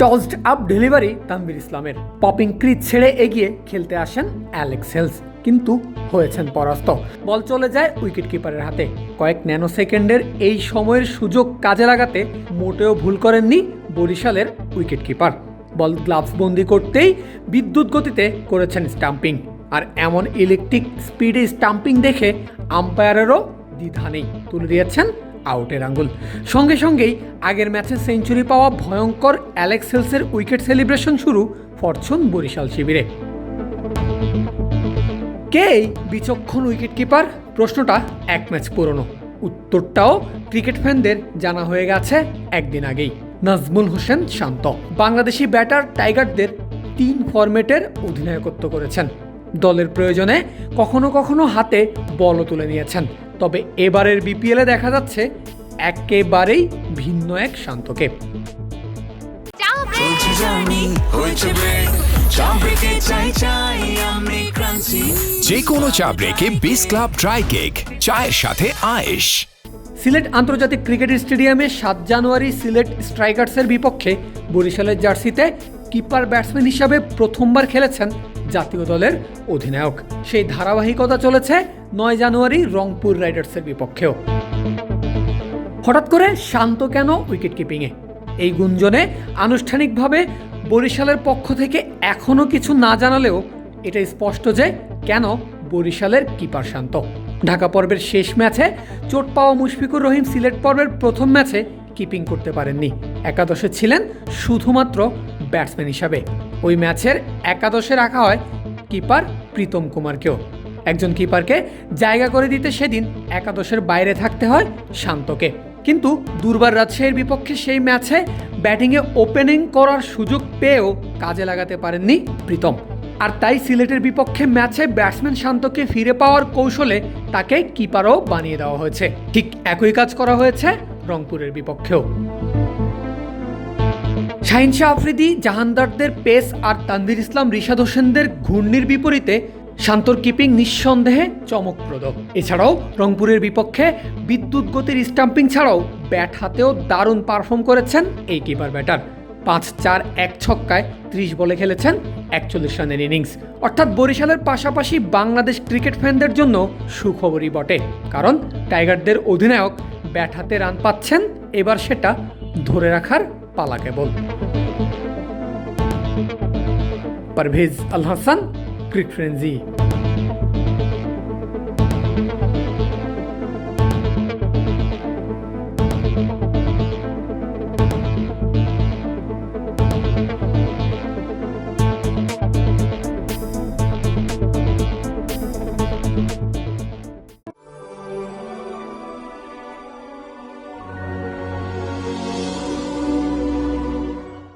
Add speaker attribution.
Speaker 1: টসড up delivery Tanvir ইসলামের popping crease ছেড়ে এগিয়ে খেলতে আসেন অ্যালেক্স হেলস কিন্তু হয়েছেন পরাস্ত। বল চলে যায় উইকেট কিপারের হাতে। কয়েক ন্যানো সেকেন্ডের এই সময়ের সুযোগ কাজে লাগাতে মোটেও ভুল করেননি বরিশালের উইকেট কিপার বল গ্লাভস বন্দি করতেই বিদ্যুৎ গতিতে করেছেন স্টাম্পিং আর এমন ইলেকট্রিক স্পিডে স্টাম্পিং দেখে আম্পায়ারেরও দ্বিধা নেই। তুলে দিয়েছেন আউটের আঙ্গুল। সঙ্গে সঙ্গেই আগের ম্যাচে সেঞ্চুরি পাওয়া ভয়ঙ্কর অ্যালেক্স হেলসের উইকেট সেলিব্রেশন শুরু ফরচুন বরিশাল শিবিরে। কে বিচক্ষণ উইকেট কিপার? প্রশ্নটা এক ম্যাচ পুরনো। উত্তরটাও ক্রিকেট ফ্যানদের জানা হয়ে গেছে একদিন আগেই। নাজমুল হোসেন শান্ত। বাংলাদেশি ব্যাটার টাইগারদের তিন ফরম্যাটের অধিনায়কত্ব করেছেন। দলের প্রয়োজনে কখনো কখনো হাতে বলও তুলে নিয়েছেন। তবে এবারের বিপিএলে দেখা যাচ্ছে একেবারেই ভিন্ন এক শান্তকে।
Speaker 2: যে কোনো চা ব্রেকে বিস ক্লাব ড্রাই কেক চায়ের সাথে আয়েশ।
Speaker 1: সিলেট আন্তর্জাতিক ক্রিকেট স্টেডিয়ামে সাত জানুয়ারি সিলেট স্ট্রাইকার্সের বিপক্ষে বরিশালের জার্সিতে কিপার ব্যাটসম্যান হিসাবে প্রথমবার খেলেছেন জাতীয় দলের অধিনায়ক। সেই ধারাবাহিকতা চলেছে নয় জানুয়ারি রংপুর রাইডার্সের বিপক্ষেও। হঠাৎ করে শান্ত কেন উইকেট কিপিংয়ে? এই গুঞ্জনে আনুষ্ঠানিকভাবে বরিশালের পক্ষ থেকে এখনও কিছু না জানালেও এটা স্পষ্ট যে কেন বরিশালের কিপার শান্ত। ঢাকা পর্বের শেষ ম্যাচে চোট পাওয়া মুশফিকুর রহিম সিলেট পর্বের প্রথম ম্যাচে কিপিং করতে পারেননি। একাদশে ছিলেন শুধুমাত্র ব্যাটসম্যান হিসাবে। ওই ম্যাচের একাদশে রাখা হয় কিপার প্রীতম কুমারকেও। একজন কিপারকে জায়গা করে দিতে সেদিন একাদশের বাইরে থাকতে হয় শান্তকে। কিন্তু দুর্বার রাজশাহীর বিপক্ষে সেই ম্যাচে ব্যাটিংয়ে ওপেনিং করার সুযোগ পেয়েও কাজে লাগাতে পারেননি প্রীতম। আর তাই সিলেটের বিপক্ষে ম্যাচে ব্যাটসম্যান শান্তকে ফিরে পাওয়ার কৌশলে তাকে কিপারও বানিয়ে দেওয়া হয়েছে। ঠিক একই কাজ করা হয়েছে রংপুরের বিপক্ষেও। শাহিন শাহ আফ্রিদি, জাহানদারদের পেস আর তানভীর ইসলাম, রিশাদ হোসেনদের ঘূর্ণির বিপরীতে শান্তর কিপিং নিঃসন্দেহে চমকপ্রদ। এছাড়াও রংপুরের বিপক্ষে বিদ্যুৎ গতির স্টাম্পিং ছাড়াও ব্যাট হাতেও দারুণ পারফর্ম করেছেন এই কিপার ব্যাটার। পাঁচ চার এক ছক্কায় ত্রিশ বলে খেলেছেন একচল্লিশ রানের ইনিংস। অর্থাৎ বরিশালের পাশাপাশি বাংলাদেশ ক্রিকেট ফ্যানদের জন্য সুখবরই বটে। কারণ টাইগারদের অধিনায়ক ব্যাট হাতে রান পাচ্ছেন, এবার সেটা ধরে রাখার পালা কেবল। পারভেজ আল হাসান ক্রিক